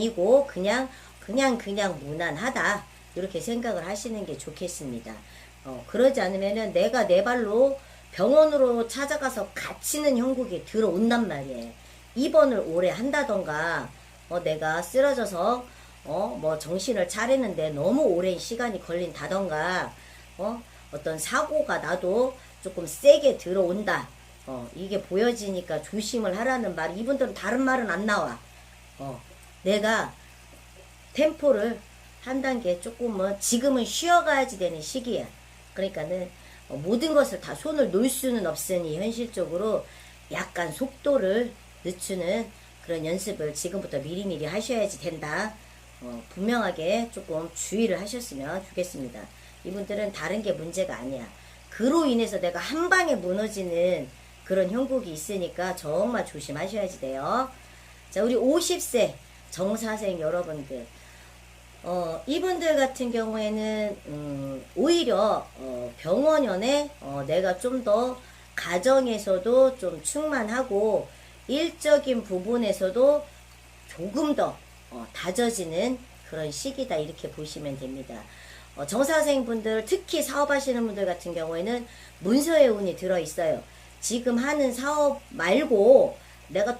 아니고 그냥 그냥 그냥 무난하다 이렇게 생각을 하시는 게 좋겠습니다. 어, 그러지 않으면은 내가 내 발로 병원으로 찾아가서 갇히는 형국이 들어온단 말이에요. 입원을 오래 한다던가 어, 내가 쓰러져서 어, 뭐 정신을 차리는데 너무 오랜 시간이 걸린다던가 어, 어떤 사고가 나도 조금 세게 들어온다. 어, 이게 보여지니까 조심을 하라는 말. 이분들은 다른 말은 안 나와. 어, 내가 템포를 한 단계 조금은 지금은 쉬어가야지 되는 시기야. 그러니까는 어, 모든 것을 다 손을 놓을 수는 없으니 현실적으로 약간 속도를 늦추는 그런 연습을 지금부터 미리미리 하셔야지 된다. 어, 분명하게 조금 주의를 하셨으면 좋겠습니다. 이분들은 다른 게 문제가 아니야. 그로 인해서 내가 한 방에 무너지는 그런 형국이 있으니까 정말 조심하셔야지 돼요. 자, 우리 50세 정사생 여러분들. 어, 이분들 같은 경우에는, 음, 오히려, 어, 병원연에, 어, 내가 좀 더 가정에서도 좀 충만하고, 일적인 부분에서도 조금 더, 어, 다져지는 그런 시기다. 이렇게 보시면 됩니다. 어, 정사생분들, 특히 사업하시는 분들 같은 경우에는 문서의 운이 들어있어요. 지금 하는 사업 말고, 내가 또